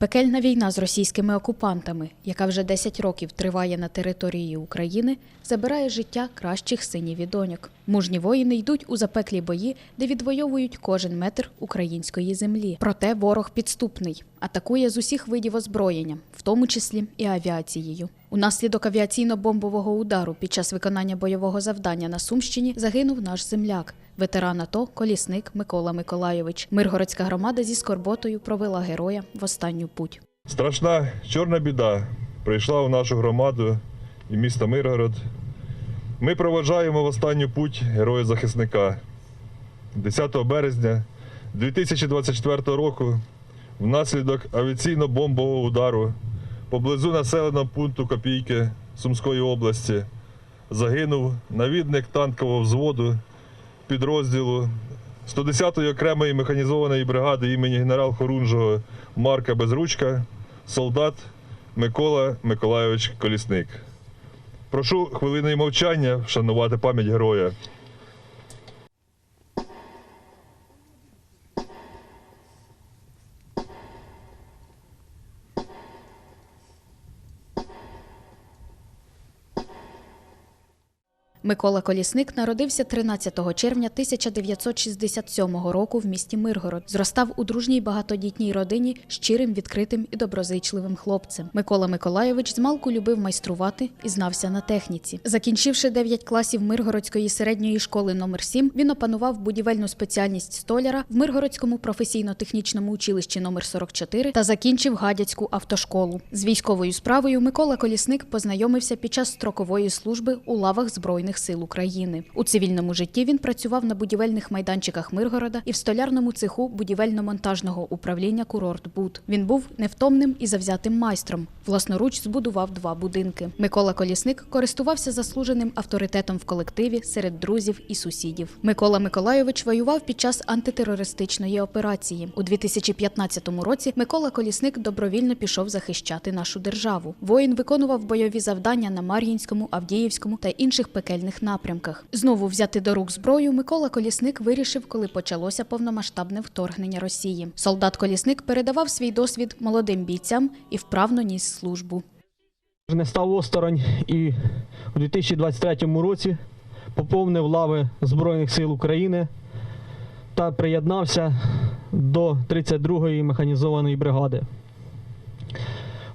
Пекельна війна з російськими окупантами, яка вже 10 років триває на території України, забирає життя кращих синів і доньок. Мужні воїни йдуть у запеклі бої, де відвоюють кожен метр української землі. Проте ворог підступний, атакує з усіх видів озброєння, в тому числі і авіацією. Унаслідок авіаційно-бомбового удару під час виконання бойового завдання на Сумщині загинув наш земляк, ветеран АТО, колісник Микола Миколайович. Миргородська громада зі скорботою провела героя в останню путь. Страшна чорна біда прийшла у нашу громаду і місто Миргород. Ми проводжаємо в останню путь героя-захисника. 10 березня 2024 року внаслідок авіаційно-бомбового удару поблизу населеного пункту Копійки Сумської області загинув навідник танкового взводу підрозділу 110-ї окремої механізованої бригади імені генерал Хорунжого Марка Безручка, солдат Микола Миколайович Колісник. Прошу хвилиною мовчання вшанувати пам'ять героя. Микола Колісник народився 13 червня 1967 року в місті Миргород. Зростав у дружній багатодітній родині щирим, відкритим і доброзичливим хлопцем. Микола Миколайович змалку любив майструвати і знався на техніці. Закінчивши 9 класів Миргородської середньої школи номер 7 він опанував будівельну спеціальність столяра в Миргородському професійно-технічному училищі номер 44 та закінчив гадяцьку автошколу. З військовою справою Микола Колісник познайомився під час строкової служби у лавах Збройних сил України. У цивільному житті він працював на будівельних майданчиках Миргорода і в столярному цеху будівельно-монтажного управління Курортбуд. Він був невтомним і завзятим майстром. Власноруч збудував два будинки. Микола Колісник користувався заслуженим авторитетом в колективі серед друзів і сусідів. Микола Миколайович воював під час антитерористичної операції. У 2015 році Микола Колісник добровільно пішов захищати нашу державу. Воїн виконував бойові завдання на Мар'їнському, Авдіївському та інших пекельних напрямках. Знову взяти до рук зброю Микола Колісник вирішив, коли почалося повномасштабне вторгнення Росії. Солдат Колісник передавав свій досвід молодим бійцям і вправно ніс службу. не став осторонь і у 2023 році поповнив лави Збройних сил України та приєднався до 32-ї механізованої бригади.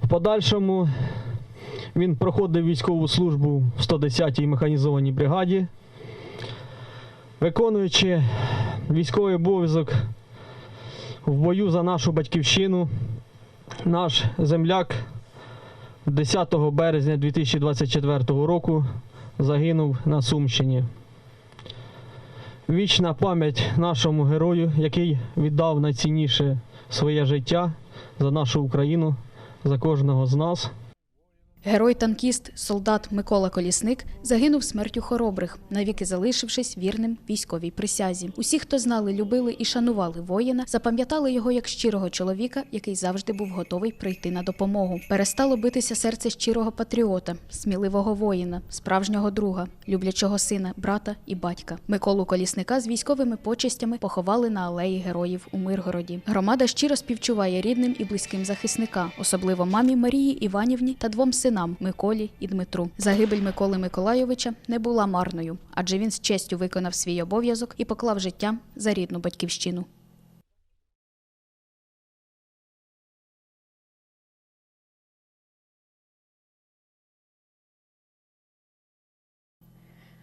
В подальшому він проходив військову службу в 110-й механізованій бригаді, виконуючи військовий обов'язок в бою за нашу батьківщину, наш земляк 10 березня 2024 року загинув на Сумщині. Вічна пам'ять нашому герою, який віддав найцінніше своє життя за нашу Україну, за кожного з нас. Герой-танкіст, солдат Микола Колісник загинув смертю хоробрих, навіки залишившись вірним військовій присязі. Усі, хто знали, любили і шанували воїна, запам'ятали його як щирого чоловіка, який завжди був готовий прийти на допомогу. Перестало битися серце щирого патріота, сміливого воїна, справжнього друга, люблячого сина, брата і батька. Миколу Колісника з військовими почестями поховали на алеї героїв у Миргороді. Громада щиро співчуває рідним і близьким захисника, особливо мамі Марії Іванівні та двом синам Миколі і Дмитру. Загибель Миколи Миколайовича не була марною, адже він з честю виконав свій обов'язок і поклав життя за рідну батьківщину. –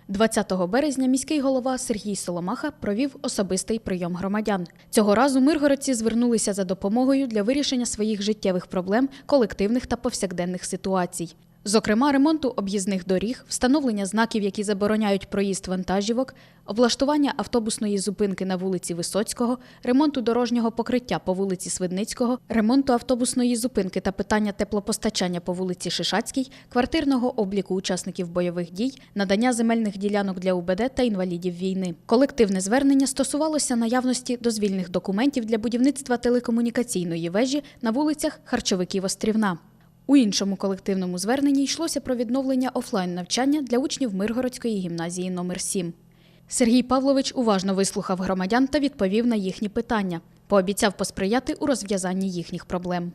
20 березня міський голова Сергій Соломаха провів особистий прийом громадян. Цього разу миргородці звернулися за допомогою для вирішення своїх життєвих проблем, колективних та повсякденних ситуацій. Зокрема, ремонту об'їзних доріг, встановлення знаків, які забороняють проїзд вантажівок, облаштування автобусної зупинки на вулиці Висоцького, ремонту дорожнього покриття по вулиці Свидницького, ремонту автобусної зупинки та питання теплопостачання по вулиці Шишацькій, квартирного обліку учасників бойових дій, надання земельних ділянок для УБД та інвалідів війни. Колективне звернення стосувалося наявності дозвільних документів для будівництва телекомунікаційної вежі на вулицях Харчовиків Острівна. У іншому колективному зверненні йшлося про відновлення офлайн навчання для учнів Миргородської гімназії номер 7 Сергій Павлович уважно вислухав громадян та відповів на їхні питання. Пообіцяв посприяти у розв'язанні їхніх проблем.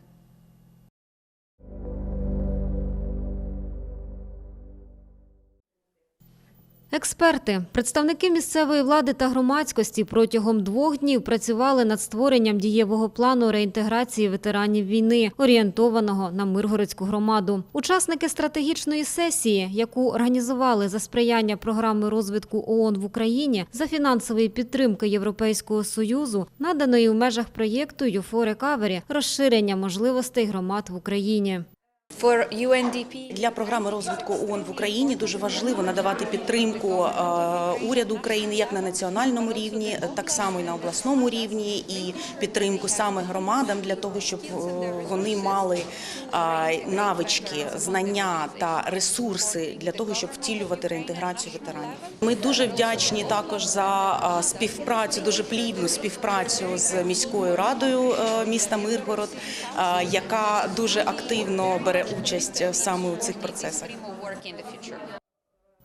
Експерти, представники місцевої влади та громадськості протягом двох днів працювали над створенням дієвого плану реінтеграції ветеранів війни, орієнтованого на Миргородську громаду. Учасники стратегічної сесії, яку організували за сприяння програми розвитку ООН в Україні за фінансової підтримки Європейського союзу, наданої в межах проєкту «ЮФО Рекавері» розширення можливостей громад в Україні. For для програми розвитку ООН в Україні дуже важливо надавати підтримку е, уряду України як на національному рівні, так само і на обласному рівні, і підтримку саме громадам для того, щоб е, вони мали е, навички, знання та ресурси для того, щоб втілювати реінтеграцію ветеранів. Ми дуже вдячні також за співпрацю, дуже плідну співпрацю з міською радою міста Миргород, яка дуже активно бере участь е, саме у цих процесах.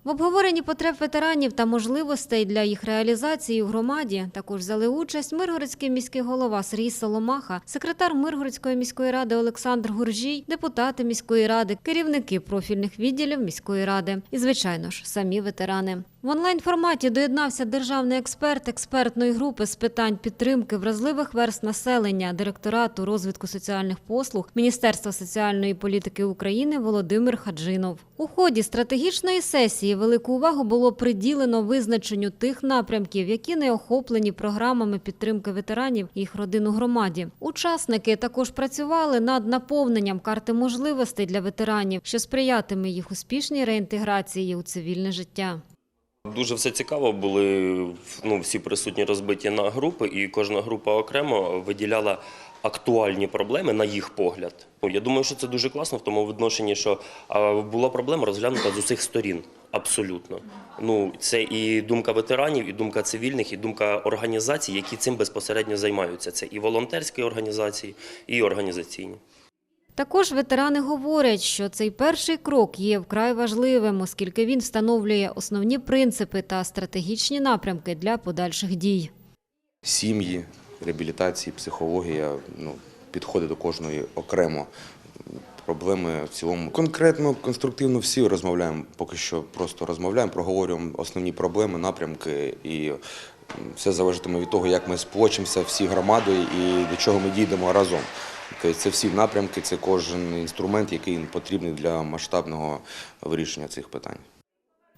В обговоренні потреб ветеранів та можливостей для їх реалізації у громаді також взяли участь Миргородський міський голова Сергій Соломаха, секретар Миргородської міської ради Олександр Гуржій, депутати міської ради, керівники профільних відділів міської ради і, звичайно ж, самі ветерани. В онлайн-форматі доєднався державний експерт експертної групи з питань підтримки вразливих верст населення директорату розвитку соціальних послуг Міністерства соціальної політики України Володимир Хаджинов. У ході стратегічної сесії велику увагу було приділено визначенню тих напрямків, які не охоплені програмами підтримки ветеранів і їх родин у громаді. Учасники також працювали над наповненням карти можливостей для ветеранів, що сприятиме їх успішній реінтеграції у цивільне життя. Дуже все цікаво. Були ну, всі присутні розбиті на групи, і кожна група окремо виділяла актуальні проблеми на їх погляд. Ну, я думаю, що це дуже класно в тому відношенні, що була проблема розглянута з усіх сторін. Абсолютно. Ну, це і думка ветеранів, і думка цивільних, і думка організацій, які цим безпосередньо займаються. Це і волонтерські організації, і організаційні. Також ветерани говорять, що цей перший крок є вкрай важливим, оскільки він встановлює основні принципи та стратегічні напрямки для подальших дій. сім'ї, реабілітації, психологія, ну, підходи до кожної окремо. Проблеми в цілому конкретно, конструктивно всі розмовляємо. Поки що просто розмовляємо, проговорюємо основні проблеми, напрямки, і все залежатиме від того, як ми сплочимося всі громади і до чого ми дійдемо разом. Тобто це всі напрямки, це кожен інструмент, який потрібний для масштабного вирішення цих питань.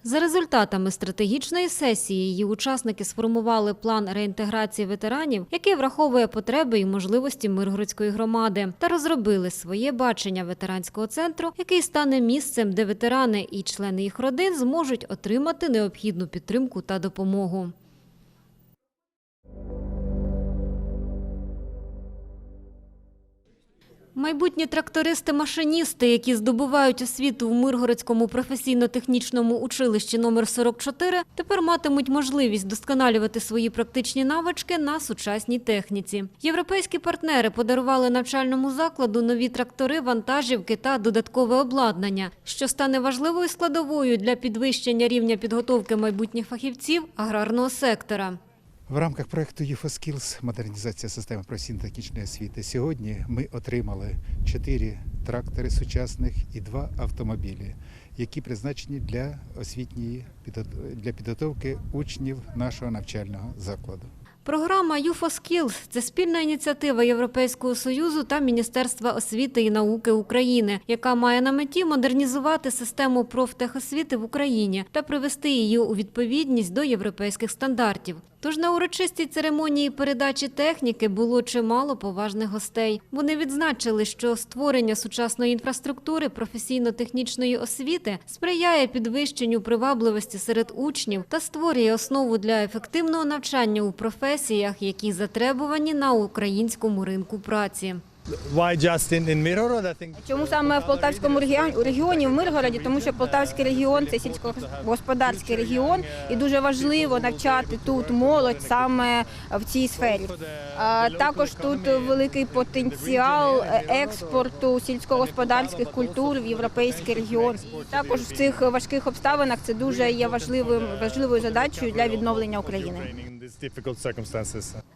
За результатами стратегічної сесії її учасники сформували план реінтеграції ветеранів, який враховує потреби і можливості Миргородської громади, та розробили своє бачення ветеранського центру, який стане місцем, де ветерани і члени їх родин зможуть отримати необхідну підтримку та допомогу. Майбутні трактористи-машиністи, які здобувають освіту в Миргородському професійно-технічному училищі номер 44, тепер матимуть можливість досконалювати свої практичні навички на сучасній техніці. Європейські партнери подарували навчальному закладу нові трактори, вантажівки та додаткове обладнання, що стане важливою складовою для підвищення рівня підготовки майбутніх фахівців аграрного сектора. В рамках проєкту «ЮФОСКІЛС» модернізація системи професійно-технічної освіти сьогодні ми отримали чотири трактори сучасних і два автомобілі, які призначені для освітньої для підготовки учнів нашого навчального закладу. Програма «ЮФОСКІЛС» – це спільна ініціатива Європейського Союзу та Міністерства освіти і науки України, яка має на меті модернізувати систему профтехосвіти в Україні та привести її у відповідність до європейських стандартів. Тож на урочистій церемонії передачі техніки було чимало поважних гостей. Вони відзначили, що створення сучасної інфраструктури професійно-технічної освіти сприяє підвищенню привабливості серед учнів та створює основу для ефективного навчання у професіях, які затребувані на українському ринку праці. Чому саме в Полтавському регіоні, регіоні в Миргороді? Тому що Полтавський регіон це сільськогосподарський регіон, і дуже важливо навчати тут молодь саме в цій сфері. А, також тут великий потенціал експорту сільськогосподарських культур в європейський регіон. Також в цих важких обставинах це дуже є важливим важливою задачею для відновлення України.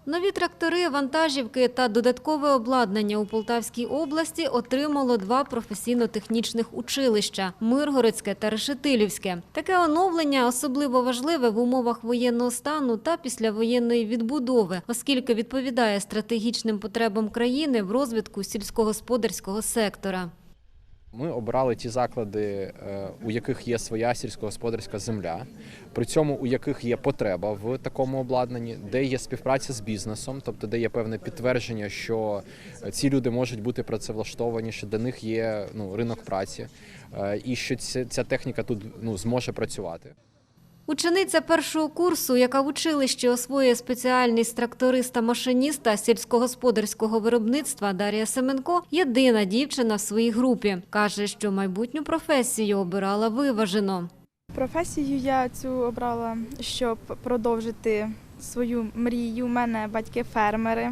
Нові трактори, вантажівки та додаткове обладнання у Полтавській області отримало два професійно-технічних училища – Миргородське та Решетилівське. Таке оновлення особливо важливе в умовах воєнного стану та післявоєнної відбудови, оскільки відповідає стратегічним потребам країни в розвитку сільськогосподарського сектора. Ми обрали ті заклади, е, у яких є своя сільськогосподарська земля, при цьому у яких є потреба в такому обладнанні, де є співпраця з бізнесом, тобто де є певне підтвердження, що ці люди можуть бути працевлаштовані, що для них є ну, ринок праці, е, і що ця, ця техніка тут ну, зможе працювати. Учениця першого курсу, яка в училищі освоює спеціальність тракториста-машиніста сільськогосподарського виробництва Дар'я Семенко, єдина дівчина в своїй групі. Каже, що майбутню професію обирала виважено. Професію я цю обрала, щоб продовжити свою мрію. У мене батьки фермери.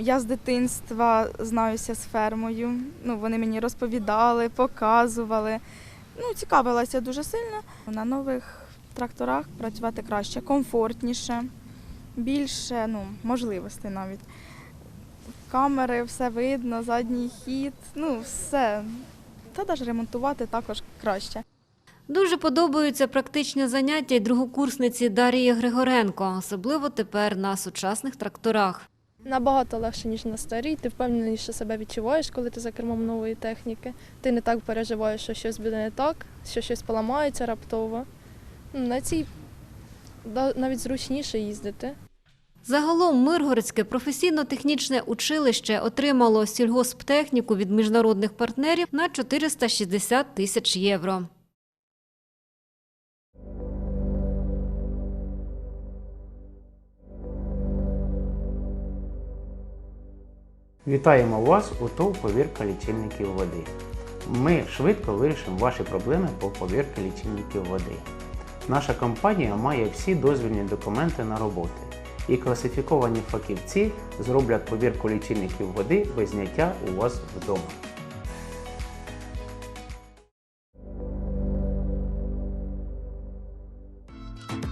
Я з дитинства знаюся з фермою. Ну, вони мені розповідали, показували. Ну, цікавилася дуже сильно. На нових тракторах працювати краще, комфортніше, більше ну, можливостей навіть. Камери, все видно, задній хід, ну все. Та навіть ремонтувати також краще. Дуже подобаються практичні заняття й другокурсниці Дарії Григоренко, особливо тепер на сучасних тракторах. Набагато легше, ніж на старій. Ти впевненіше себе відчуваєш, коли ти за кермом нової техніки. Ти не так переживаєш, що щось буде не так, що щось поламається раптово. На цій навіть зручніше їздити. Загалом Миргородське професійно-технічне училище отримало сільгосптехніку від міжнародних партнерів на 460 тисяч євро. Вітаємо вас у ТОВ повірка лічильників води. Ми швидко вирішимо ваші проблеми по повірці лічильників води. Наша компанія має всі дозвільні документи на роботи, і класифіковані фахівці зроблять повірку лічильників води без зняття у вас вдома.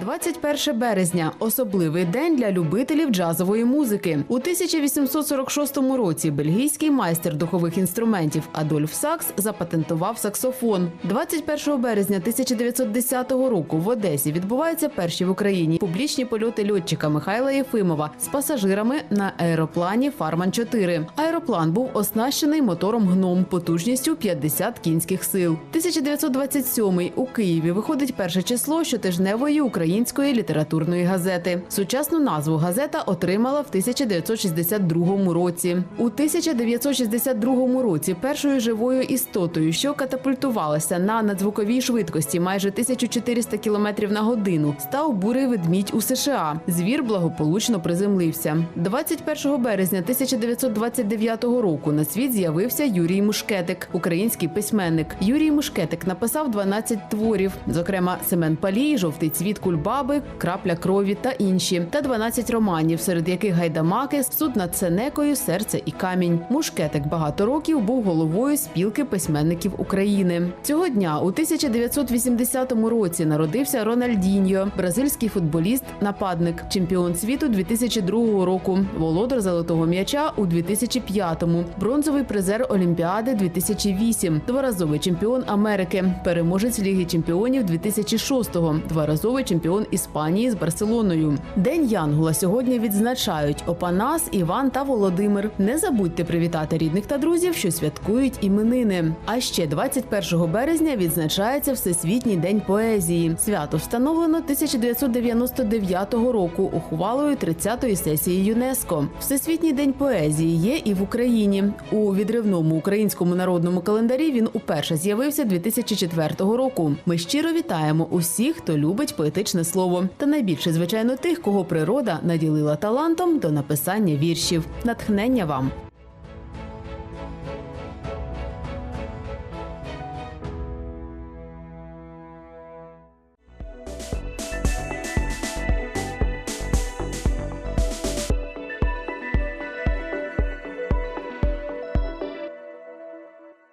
21 березня особливий день для любителів джазової музики. У 1846 році бельгійський майстер духових інструментів Адольф Сакс запатентував саксофон. 21 березня 1910 року в Одесі відбуваються перші в Україні публічні польоти льотчика Михайла Єфимова з пасажирами на аероплані Фарман 4 Аероплан був оснащений мотором гном потужністю 50 кінських сил. 1927 у Києві виходить перше число щотижневої української української літературної газети. Сучасну назву газета отримала в 1962 році. У 1962 році першою живою істотою, що катапультувалася на надзвуковій швидкості майже 1400 км на годину, став бурий ведмідь у США. Звір благополучно приземлився. 21 березня 1929 року на світ з'явився Юрій Мушкетик, український письменник. Юрій Мушкетик написав 12 творів, зокрема Семен Палій, Жовтий цвіт кульбаби, Крапля крові та інші, та 12 романів, серед яких гайдамаки, суд над Сенекою, серце і камінь. Мушкетик багато років був головою спілки письменників України. Цього дня у 1980 році народився Рональдіньо, бразильський футболіст, нападник, чемпіон світу 2002 року, володар золотого м'яча у 2005-му, бронзовий призер Олімпіади 2008, дворазовий чемпіон Америки, переможець Ліги чемпіонів 2006-го, дворазовий чемпіон Іспанії з Барселоною. День Янгола сьогодні відзначають Опанас, Іван та Володимир. Не забудьте привітати рідних та друзів, що святкують іменини. А ще 21 березня відзначається Всесвітній день поезії. Свято встановлено 1999 року ухвалою 30-ї сесії ЮНЕСКо. Всесвітній день поезії є і в Україні. У відривному українському народному календарі він уперше з'явився 2004 року. Ми щиро вітаємо усіх, хто любить поетичне слово, та найбільше, звичайно, тих, кого природа наділила талантом до написання віршів. Натхнення вам!